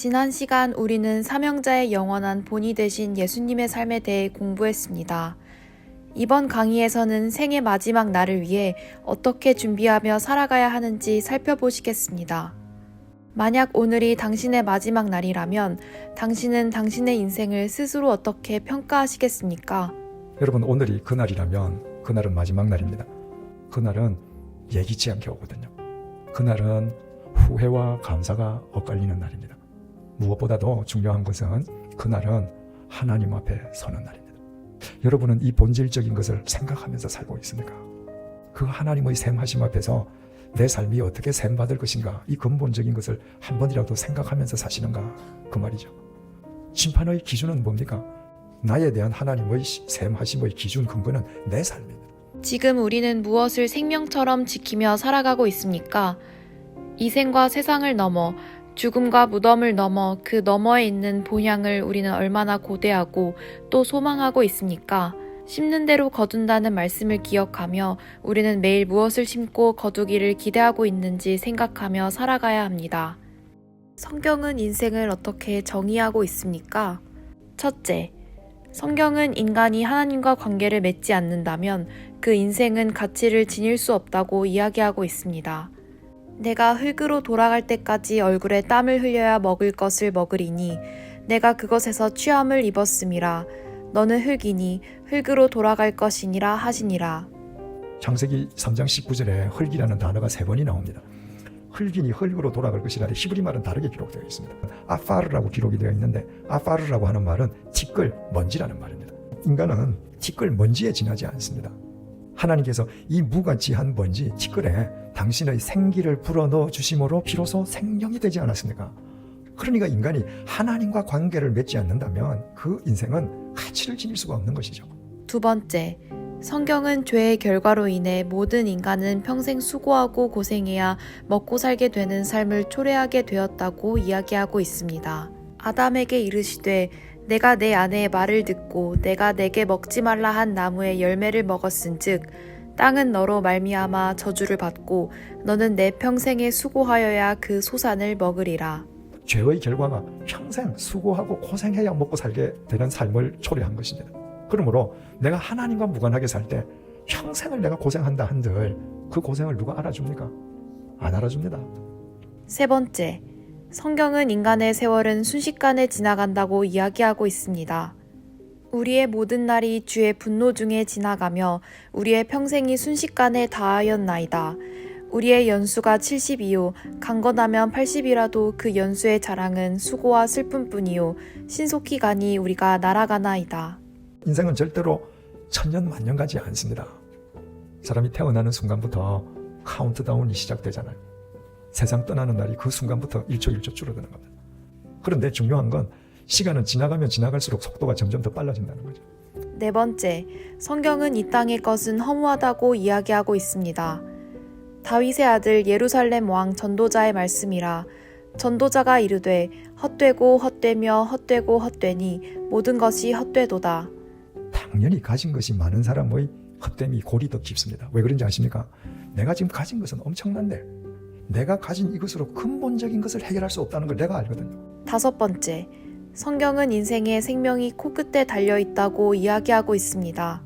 지난 시간 우리는 사명자의 영원한 본이 되신 예수님의 삶에 대해 공부했습니다. 이번 강의에서는 생의 마지막 날을 위해 어떻게 준비하며 살아가야 하는지 살펴보시겠습니다. 만약 오늘이 당신의 마지막 날이라면 당신은 당신의 인생을 스스로 어떻게 평가하시겠습니까? 여러분 오늘이 그날이라면 그날은 마지막 날입니다. 그날은 예기치 않게 오거든요. 그날은 후회와 감사가 엇갈리는 날입니다. 무엇보다도 중요한 것은 그날은 하나님 앞에 서는 날입니다. 여러분은 이 본질적인 것을 생각하면서 살고 있습니까? 그 하나님의 샘하심 앞에서 내 삶이 어떻게 샘 받을 것인가 이 근본적인 것을 한 번이라도 생각하면서 사시는가 그 말이죠. 심판의 기준은 뭡니까? 나에 대한 하나님의 샘하심의 기준 근거는 내 삶입니다. 지금 우리는 무엇을 생명처럼 지키며 살아가고 있습니까? 이 생과 세상을 넘어 죽음과 무덤을 넘어 그 너머에 있는 본향을 우리는 얼마나 고대하고 또 소망하고 있습니까? 심는 대로 거둔다는 말씀을 기억하며 우리는 매일 무엇을 심고 거두기를 기대하고 있는지 생각하며 살아가야 합니다. 성경은 인생을 어떻게 정의하고 있습니까? 첫째, 성경은 인간이 하나님과 관계를 맺지 않는다면 그 인생은 가치를 지닐 수 없다고 이야기하고 있습니다. 내가 흙으로 돌아갈 때까지 얼굴에 땀을 흘려야 먹을 것을 먹으리니 내가 그것에서 취함을 입었음이라 너는 흙이니 흙으로 돌아갈 것이니라 하시니라. 창세기 3장 19절에 흙이라는 단어가 세 번이 나옵니다. 흙이니 흙으로 돌아갈 것이라 히브리 말은 다르게 기록되어 있습니다. 아파르라고 기록이 되어 있는데 아파르라고 하는 말은 티끌, 먼지라는 말입니다. 인간은 티끌, 먼지에 지나지 않습니다. 하나님께서 이 무가치한 먼지, 티끌에 당신의 생기를 불어넣어 주심으로 비로소 생명이 되지 않았습니까? 그러니까 인간이 하나님과 관계를 맺지 않는다면 그 인생은 가치를 지닐 수가 없는 것이죠. 두 번째, 성경은 죄의 결과로 인해 모든 인간은 평생 수고하고 고생해야 먹고 살게 되는 삶을 초래하게 되었다고 이야기하고 있습니다. 아담에게 이르시되 내가 내 아내의 말을 듣고 내가 내게 먹지 말라 한 나무의 열매를 먹었은즉 땅은 너로 말미암아 저주를 받고 너는 내 평생에 수고하여야 그 소산을 먹으리라. 죄의 결과가 평생 수고하고 고생해야 먹고 살게 되는 삶을 초래한 것입니다. 그러므로 내가 하나님과 무관하게 살 때 평생을 내가 고생한다 한들 그 고생을 누가 알아줍니까? 안 알아줍니다. 세 번째, 성경은 인간의 세월은 순식간에 지나간다고 이야기하고 있습니다. 우리의 모든 날이 주의 분노 중에 지나가며 우리의 평생이 순식간에 다하였나이다. 우리의 연수가 72요, 강건하면 80이라도 그 연수의 자랑은 수고와 슬픔뿐이요, 신속히 가니 우리가 날아가나이다. 인생은 절대로 천년 만년 가지 않습니다. 사람이 태어나는 순간부터 카운트다운이 시작되잖아요. 세상 떠나는 날이 그 순간부터 1초 1초 줄어드는 겁니다. 그런데 중요한 건 시간은 지나가면 지나갈수록 속도가 점점 더 빨라진다는 거죠. 네 번째, 성경은 이 땅의 것은 허무하다고 이야기하고 있습니다. 다윗의 아들 예루살렘 왕 전도자의 말씀이라 전도자가 이르되 헛되고 헛되며 헛되고 헛되니 모든 것이 헛되도다. 당연히 가진 것이 많은 사람의 헛됨이 골이 더 깊습니다. 왜 그런지 아십니까? 내가 지금 가진 것은 엄청난데 내가 가진 이것으로 근본적인 것을 해결할 수 없다는 걸 내가 알거든요. 다섯 번째, 성경은 인생의 생명이 코끝에 달려 있다고 이야기하고 있습니다.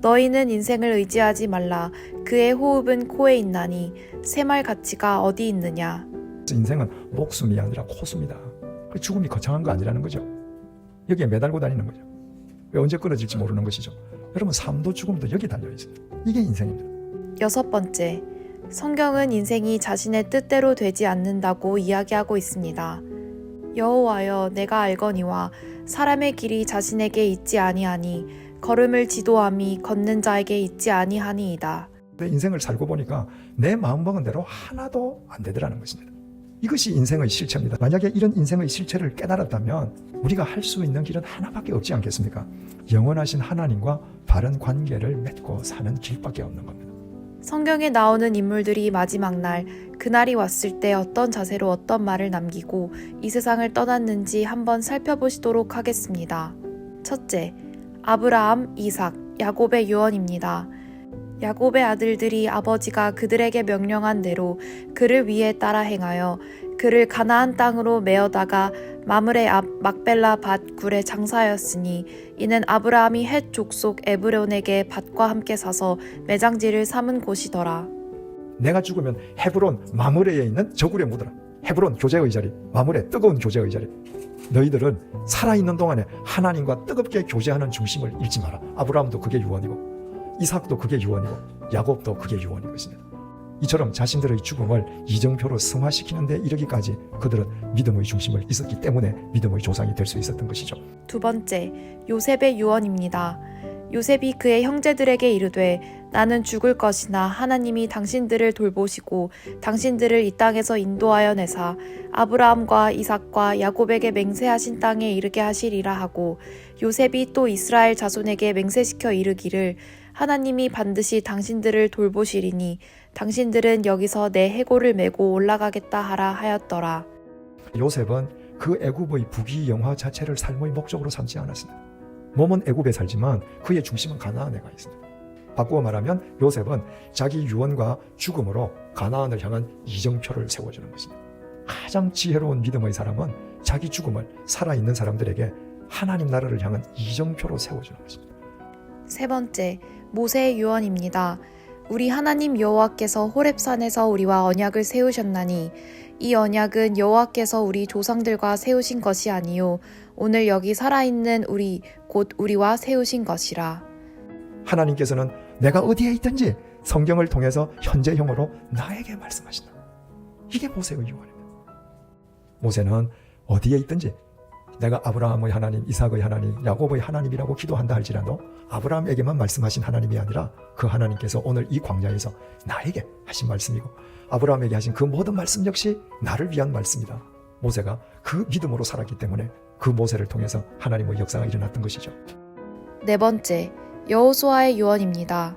너희는 인생을 의지하지 말라. 그의 호흡은 코에 있나니 새말 가치가 어디 있느냐. 인생은 목숨이 아니라 코숨이다. 그 죽음이 거창한 거 아니라는 거죠. 여기에 매달고 다니는 거죠. 왜 언제 끊어질지 모르는 것이죠. 여러분 삶도 죽음도 여기 달려 있습니다. 이게 인생입니다. 여섯 번째, 성경은 인생이 자신의 뜻대로 되지 않는다고 이야기하고 있습니다. 여호와여 내가 알거니와 사람의 길이 자신에게 있지 아니하니 걸음을 지도함이 걷는 자에게 있지 아니하니이다. 내 인생을 살고 보니까 내 마음 먹은 대로 하나도 안 되더라는 것입니다. 이것이 인생의 실체입니다. 만약에 이런 인생의 실체를 깨달았다면 우리가 할 수 있는 길은 하나밖에 없지 않겠습니까? 영원하신 하나님과 바른 관계를 맺고 사는 길밖에 없는 겁니다. 성경에 나오는 인물들이 마지막 날, 그날이 왔을 때 어떤 자세로 어떤 말을 남기고 이 세상을 떠났는지 한번 살펴보시도록 하겠습니다. 첫째, 아브라함, 이삭, 야곱의 유언입니다. 야곱의 아들들이 아버지가 그들에게 명령한 대로 그를 위해 따라 행하여 그를 가나안 땅으로 메어다가 마물의 앞 막벨라 밭 굴에 장사하였으니 이는 아브라함이 헷 족속 에브론에게 밭과 함께 사서 매장지를 삼은 곳이더라. 내가 죽으면 헤브론 마므레에 있는 저굴에 묻어라. 헤브론 교제의 자리, 마므레 뜨거운 교제의 자리. 너희들은 살아있는 동안에 하나님과 뜨겁게 교제하는 중심을 잃지 마라. 아브라함도 그게 유언이고, 이삭도 그게 유언이고, 야곱도 그게 유언인 것입니다. 이처럼 자신들의 죽음을 이정표로 승화시키는 데 이르기까지 그들은 믿음의 중심을 있었기 때문에 믿음의 조상이 될 수 있었던 것이죠. 두 번째, 요셉의 유언입니다. 요셉이 그의 형제들에게 이르되 나는 죽을 것이나 하나님이 당신들을 돌보시고 당신들을 이 땅에서 인도하여 내사 아브라함과 이삭과 야곱에게 맹세하신 땅에 이르게 하시리라 하고 요셉이 또 이스라엘 자손에게 맹세시켜 이르기를 하나님이 반드시 당신들을 돌보시리니 당신들은 여기서 내 해골을 메고 올라가겠다 하라 하였더라. 요셉은 그 애굽의 부귀영화 자체를 삶의 목적으로 삼지 않았습니다. 몸은 애굽에 살지만 그의 중심은 가나안에 가 있습니다. 바꾸어 말하면 요셉은 자기 유언과 죽음으로 가나안을 향한 이정표를 세워주는 것입니다. 가장 지혜로운 믿음의 사람은 자기 죽음을 살아있는 사람들에게 하나님 나라를 향한 이정표로 세워주는 것입니다. 세 번째, 모세의 유언입니다. 우리 하나님 여호와께서 호렙산에서 우리와 언약을 세우셨나니 이 언약은 여호와께서 우리 조상들과 세우신 것이 아니요 오늘 여기 살아있는 우리 곧 우리와 세우신 것이라. 하나님께서는 내가 어디에 있든지 성경을 통해서 현재형으로 나에게 말씀하신다. 이게 모세의 유언입니다. 모세는 어디에 있든지 내가 아브라함의 하나님, 이삭의 하나님, 야곱의 하나님이라고 기도한다 할지라도 아브라함에게만 말씀하신 하나님이 아니라 그 하나님께서 오늘 이 광야에서 나에게 하신 말씀이고 아브라함에게 하신 그 모든 말씀 역시 나를 위한 말씀이다. 모세가 그 믿음으로 살았기 때문에 그 모세를 통해서 하나님의 역사가 일어났던 것이죠. 네 번째, 여호수아의 유언입니다.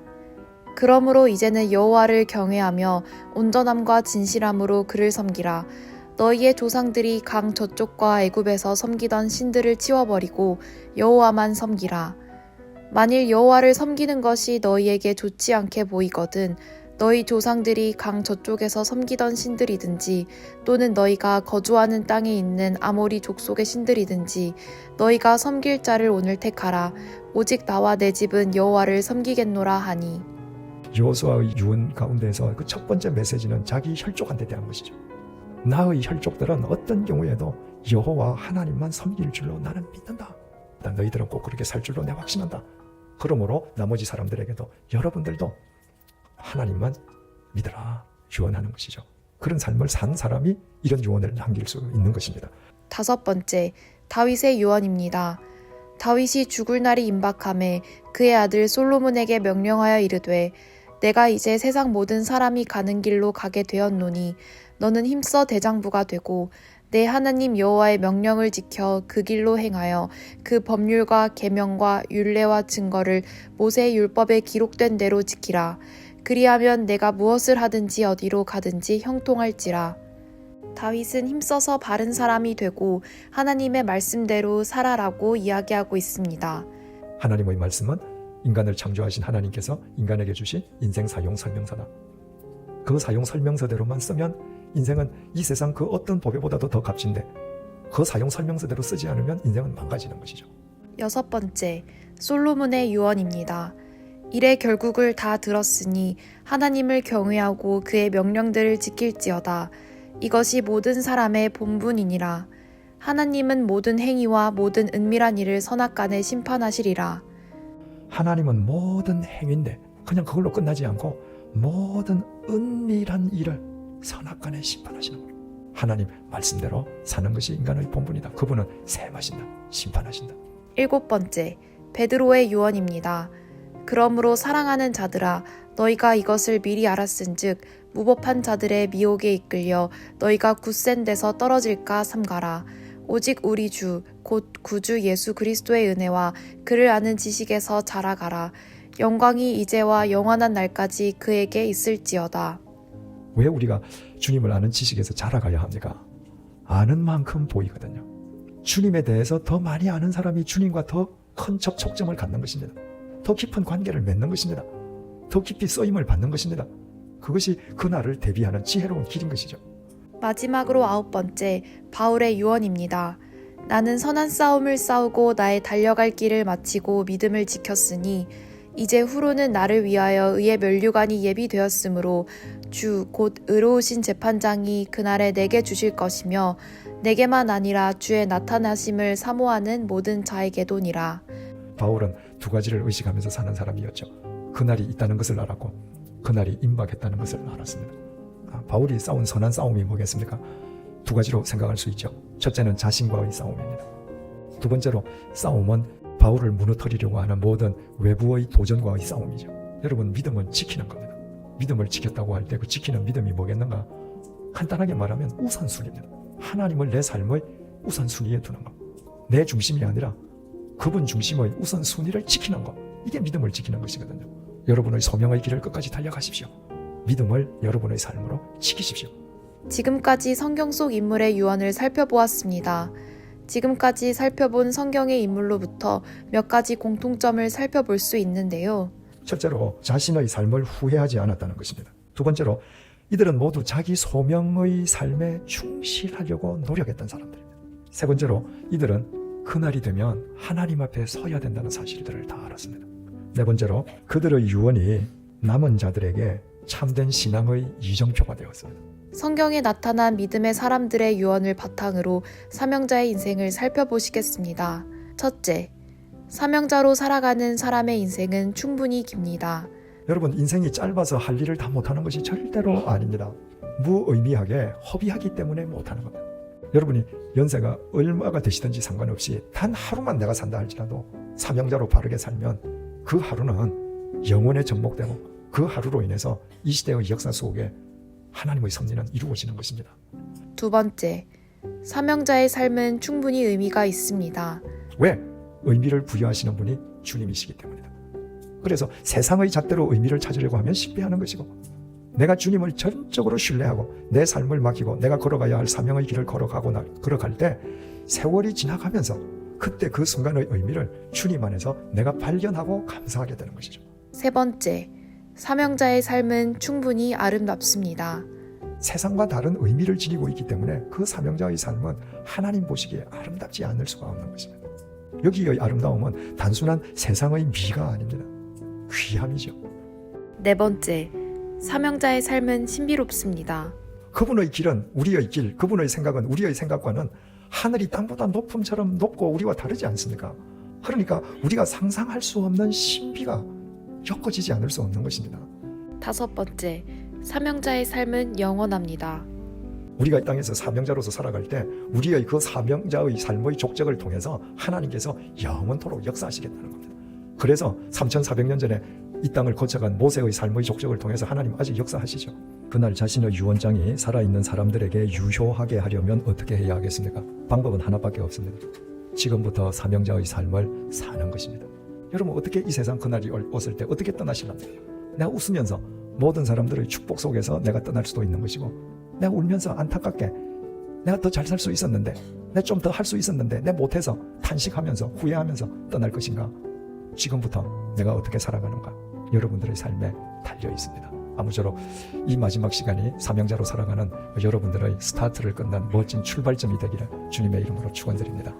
그러므로 이제는 여호와를 경외하며 온전함과 진실함으로 그를 섬기라. 너희의 조상들이 강 저쪽과 애굽에서 섬기던 신들을 치워버리고 여호와만 섬기라. 만일 여호와를 섬기는 것이 너희에게 좋지 않게 보이거든 너희 조상들이 강 저쪽에서 섬기던 신들이든지 또는 너희가 거주하는 땅에 있는 아모리 족속의 신들이든지 너희가 섬길 자를 오늘 택하라. 오직 나와 내 집은 여호와를 섬기겠노라 하니 여호수아의 유언 가운데서 그 첫 번째 메시지는 자기 혈족한테 대한 것이죠. 나의 혈족들은 어떤 경우에도 여호와 하나님만 섬길 줄로 나는 믿는다. 난 너희들은 꼭 그렇게 살 줄로 내 확신한다. 그러므로 나머지 사람들에게도 여러분들도 하나님만 믿어라 유언하는 것이죠. 그런 삶을 산 사람이 이런 유언을 남길 수 있는 것입니다. 다섯 번째 다윗의 유언입니다. 다윗이 죽을 날이 임박함에 그의 아들 솔로몬에게 명령하여 이르되 내가 이제 세상 모든 사람이 가는 길로 가게 되었노니 너는 힘써 대장부가 되고 내 하나님 여호와의 명령을 지켜 그 길로 행하여 그 법률과 계명과 율례와 증거를 모세의 율법에 기록된 대로 지키라 그리하면 내가 무엇을 하든지 어디로 가든지 형통할지라 다윗은 힘써서 바른 사람이 되고 하나님의 말씀대로 살아라고 이야기하고 있습니다. 하나님의 말씀은 인간을 창조하신 하나님께서 인간에게 주신 인생 사용 설명서다. 그 사용 설명서대로만 쓰면 인생은 이 세상 그 어떤 법에보다도 더 값진데 그 사용 설명서대로 쓰지 않으면 인생은 망가지는 것이죠. 여섯 번째, 솔로몬의 유언입니다. 이래 결국을 다 들었으니 하나님을 경외하고 그의 명령들을 지킬지어다. 이것이 모든 사람의 본분이니라. 하나님은 모든 행위와 모든 은밀한 일을 선악간에 심판하시리라. 하나님은 모든 행위인데 그냥 그걸로 끝나지 않고 모든 은밀한 일을 선악간에 심판하시는 거예요. 하나님 말씀대로 사는 것이 인간의 본분이다. 그분은 세마신다. 심판하신다. 일곱 번째, 베드로의 유언입니다. 그러므로 사랑하는 자들아, 너희가 이것을 미리 알았은즉 무법한 자들의 미혹에 이끌려 너희가 굳센 데서 떨어질까 삼가라. 오직 우리 주, 곧 구주 예수 그리스도의 은혜와 그를 아는 지식에서 자라가라. 영광이 이제와 영원한 날까지 그에게 있을지어다. 왜 우리가 주님을 아는 지식에서 자라가야 합니까? 아는 만큼 보이거든요. 주님에 대해서 더 많이 아는 사람이 주님과 더 큰 접촉점을 갖는 것입니다. 더 깊은 관계를 맺는 것입니다. 더 깊이 쓰임을 받는 것입니다. 그것이 그날을 대비하는 지혜로운 길인 것이죠. 마지막으로 아홉 번째, 바울의 유언입니다. 나는 선한 싸움을 싸우고 나의 달려갈 길을 마치고 믿음을 지켰으니 이제 후로는 나를 위하여 의의 면류관이 예비되었으므로 주 곧 의로우신 재판장이 그날에 내게 주실 것이며 내게만 아니라 주의 나타나심을 사모하는 모든 자에게도니라. 바울은 두 가지를 의식하면서 사는 사람이었죠. 그날이 있다는 것을 알았고 그날이 임박했다는 것을 알았습니다. 아, 바울이 싸운 선한 싸움이 뭐겠습니까? 두 가지로 생각할 수 있죠. 첫째는 자신과의 싸움입니다. 두 번째로 싸움은 바울을 무너뜨리려고 하는 모든 외부의 도전과의 싸움이죠. 여러분 믿음은 지키는 겁니다. 믿음을 지켰다고 할 때 그 지키는 믿음이 뭐겠는가? 간단하게 말하면 우선순위입니다. 하나님을 내 삶의 우선순위에 두는 것. 내 중심이 아니라 그분 중심의 우선순위를 지키는 것. 이게 믿음을 지키는 것이거든요. 여러분의 소명의 길을 끝까지 달려가십시오. 믿음을 여러분의 삶으로 지키십시오. 지금까지 성경 속 인물의 유언을 살펴보았습니다. 지금까지 살펴본 성경의 인물로부터 몇 가지 공통점을 살펴볼 수 있는데요. 첫째로 자신의 삶을 후회하지 않았다는 것입니다. 두 번째로 이들은 모두 자기 소명의 삶에 충실하려고 노력했던 사람들입니다. 세 번째로 이들은 그날이 되면 하나님 앞에 서야 된다는 사실들을 다 알았습니다. 네 번째로 그들의 유언이 남은 자들에게 참된 신앙의 이정표가 되었습니다. 성경에 나타난 믿음의 사람들의 유언을 바탕으로 사명자의 인생을 살펴보시겠습니다. 첫째, 사명자로 살아가는 사람의 인생은 충분히 깁니다. 여러분 인생이 짧아서 할 일을 다 못하는 것이 절대로 아닙니다. 무의미하게 허비하기 때문에 못하는 겁니다. 여러분이 연세가 얼마가 되시든지 상관없이 단 하루만 내가 산다 할지라도 사명자로 바르게 살면 그 하루는 영원에 접목되고 그 하루로 인해서 이 시대의 역사 속에 하나님의 섭리는 이루어지는 것입니다. 두 번째, 사명자의 삶은 충분히 의미가 있습니다. 왜? 의미를 부여하시는 분이 주님이시기 때문이다. 그래서 세상의 잣대로 의미를 찾으려고 하면 실패하는 것이고 내가 주님을 전적으로 신뢰하고 내 삶을 맡기고 내가 걸어가야 할 사명의 길을 걸어가고 나, 걸어갈 때 세월이 지나가면서 그때 그 순간의 의미를 주님 안에서 내가 발견하고 감사하게 되는 것이죠. 세 번째, 사명자의 삶은 충분히 아름답습니다. 세상과 다른 의미를 지니고 있기 때문에 그 사명자의 삶은 하나님 보시기에 아름답지 않을 수가 없는 것입니다. 여기의 아름다움은 단순한 세상의 미가 아닙니다. 귀함이죠. 네 번째, 사명자의 삶은 신비롭습니다. 그분의 길은 우리의 길, 그분의 생각은 우리의 생각과는 하늘이 땅보다 높음처럼 높고 우리와 다르지 않습니까? 그러니까 우리가 상상할 수 없는 신비가 엮어지지 않을 수 없는 것입니다. 다섯 번째, 사명자의 삶은 영원합니다. 우리가 이 땅에서 사명자로서 살아갈 때 우리의 그 사명자의 삶의 족적을 통해서 하나님께서 영원토록 역사하시겠다는 겁니다. 그래서 3,400년 전에 이 땅을 거쳐간 모세의 삶의 족적을 통해서 하나님 아직 역사하시죠. 그날 자신의 유언장이 살아있는 사람들에게 유효하게 하려면 어떻게 해야 하겠습니까? 방법은 하나밖에 없습니다. 지금부터 사명자의 삶을 사는 것입니다. 여러분 어떻게 이 세상 그날이 올- 왔을 때 어떻게 떠나실랍니까? 내가 웃으면서 모든 사람들의 축복 속에서 내가 떠날 수도 있는 것이고 내가 울면서 안타깝게 내가 더 잘 살 수 있었는데 내가 좀 더 할 수 있었는데 내가 못해서 탄식하면서 후회하면서 떠날 것인가? 지금부터 내가 어떻게 살아가는가? 여러분들의 삶에 달려 있습니다. 아무쪼록 이 마지막 시간이 사명자로 살아가는 여러분들의 스타트를 끝난 멋진 출발점이 되기를 주님의 이름으로 축원드립니다